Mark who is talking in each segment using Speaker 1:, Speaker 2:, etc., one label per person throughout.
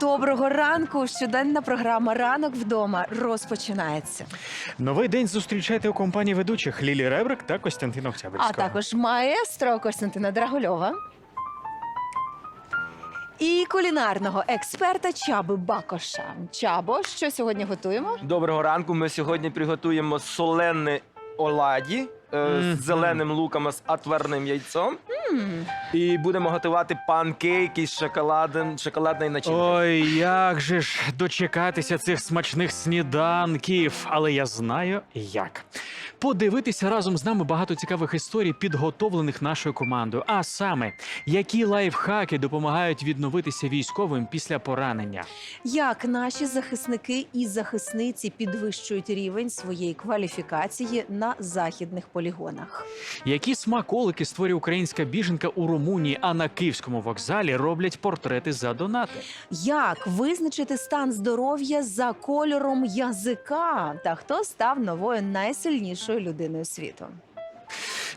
Speaker 1: Доброго ранку. Щоденна програма Ранок вдома розпочинається.
Speaker 2: Новий день зустрічайте у компанії ведучих Лілі Ребрик та Костянтина Октябрьського.
Speaker 1: А також маестро Костянтина Драгульова. І кулінарного експерта Чаби Бакоша. Чабо, що сьогодні готуємо?
Speaker 3: Доброго ранку. Ми сьогодні приготуємо солене оладі е, з зеленим луком з отварним яйцом. І будемо готувати панкейки з шоколадом, шоколадної начинки.
Speaker 2: Ой, як же ж дочекатися цих смачних сніданків, але я знаю як. Подивитися разом з нами багато цікавих історій, підготовлених нашою командою. А саме, які лайфхаки допомагають відновитися військовим після поранення.
Speaker 1: Як наші захисники і захисниці підвищують рівень своєї кваліфікації на західних полігонах?
Speaker 2: Які смаколики створює українська біженка у Румунії, а на київському вокзалі роблять портрети за донати.
Speaker 1: Як визначити стан здоров'я за кольором язика? Та хто став новою найсильнішою людиною світу?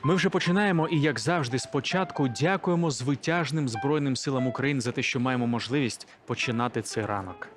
Speaker 2: Ми вже починаємо, і як завжди, спочатку дякуємо звитяжним збройним силам України за те, що маємо можливість починати цей ранок.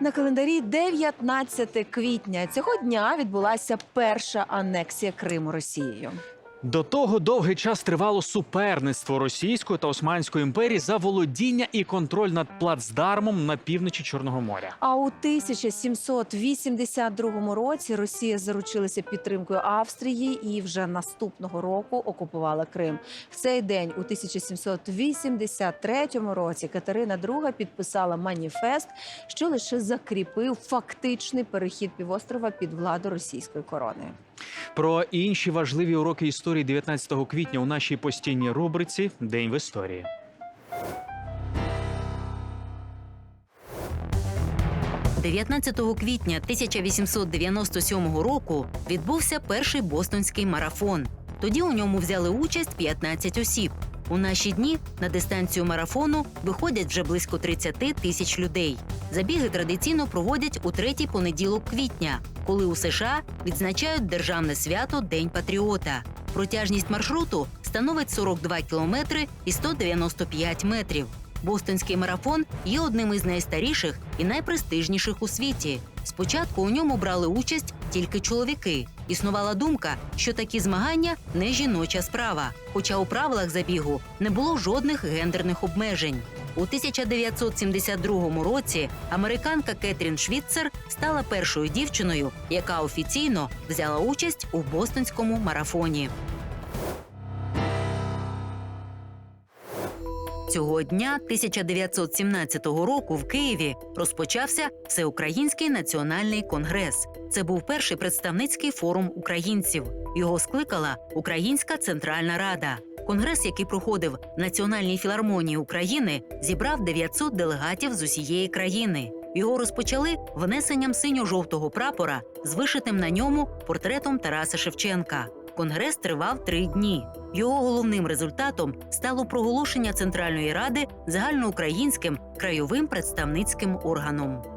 Speaker 1: На календарі 19 квітня цього дня відбулася перша анексія Криму Росією.
Speaker 2: До того довгий час тривало суперництво Російської та Османської імперії за володіння і контроль над плацдармом на півночі Чорного моря.
Speaker 1: А у 1782 році Росія заручилася підтримкою Австрії і вже наступного року окупувала Крим. В цей день, у 1783 році, Катерина II підписала маніфест, що лише закріпив фактичний перехід півострова під владу російської корони.
Speaker 2: Про інші важливі уроки історії 19 квітня у нашій постійній рубриці День в історії.
Speaker 4: – 19 квітня 1897 року відбувся перший бостонський марафон. Тоді у ньому взяли участь 15 осіб. У наші дні на дистанцію марафону виходять вже близько 30 тисяч людей. Забіги традиційно проводять у третій понеділок квітня, коли у США відзначають державне свято День Патріота. Протяжність маршруту становить 42 кілометри і 195 метрів. Бостонський марафон є одним із найстаріших і найпрестижніших у світі. Спочатку у ньому брали участь тільки чоловіки. Існувала думка, що такі змагання не жіноча справа. Хоча у правилах забігу не було жодних гендерних обмежень. У 1972 році американка Кетрін Швіцер стала першою дівчиною, яка офіційно взяла участь у бостонському марафоні. Цього дня 1917 року в Києві розпочався Всеукраїнський національний конгрес. Це був перший представницький форум українців. Його скликала Українська Центральна Рада. Конгрес, який проходив в Національній філармонії України, зібрав 900 делегатів з усієї країни. Його розпочали внесенням синьо-жовтого прапора з вишитим на ньому портретом Тараса Шевченка. Конгрес тривав три дні. Його головним результатом стало проголошення Центральної Ради загальноукраїнським краєвим представницьким органом.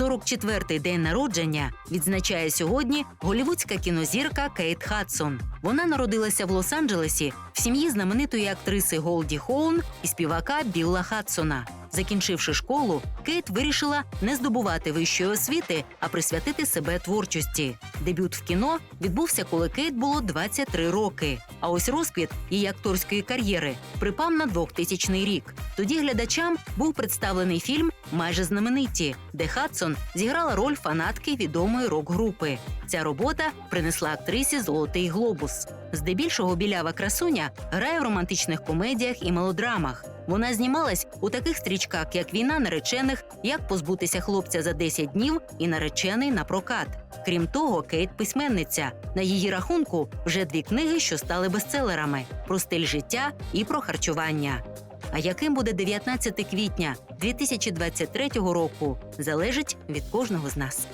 Speaker 4: 44-й день народження відзначає сьогодні голівудська кінозірка Кейт Хадсон. Вона народилася в Лос-Анджелесі в сім'ї знаменитої актриси Голді Хоун і співака Білла Хадсона. Закінчивши школу, Кейт вирішила не здобувати вищої освіти, а присвятити себе творчості. Дебют в кіно відбувся, коли Кейт було 23 роки. А ось розквіт її акторської кар'єри припав на 2000 рік. Тоді глядачам був представлений фільм Майже знамениті, де Хадсон зіграла роль фанатки відомої рок-групи. Ця робота принесла актрисі Золотий глобус. Здебільшого білява красуня грає в романтичних комедіях і мелодрамах. Вона знімалась у таких стрічках, як Війна наречених, як позбутися хлопця за 10 днів і наречений на прокат. Крім того, Кейт письменниця. На її рахунку вже дві книги, що стали бестселерами про стиль життя і про харчування. А яким буде 19 квітня 2023 року, залежить від кожного з нас.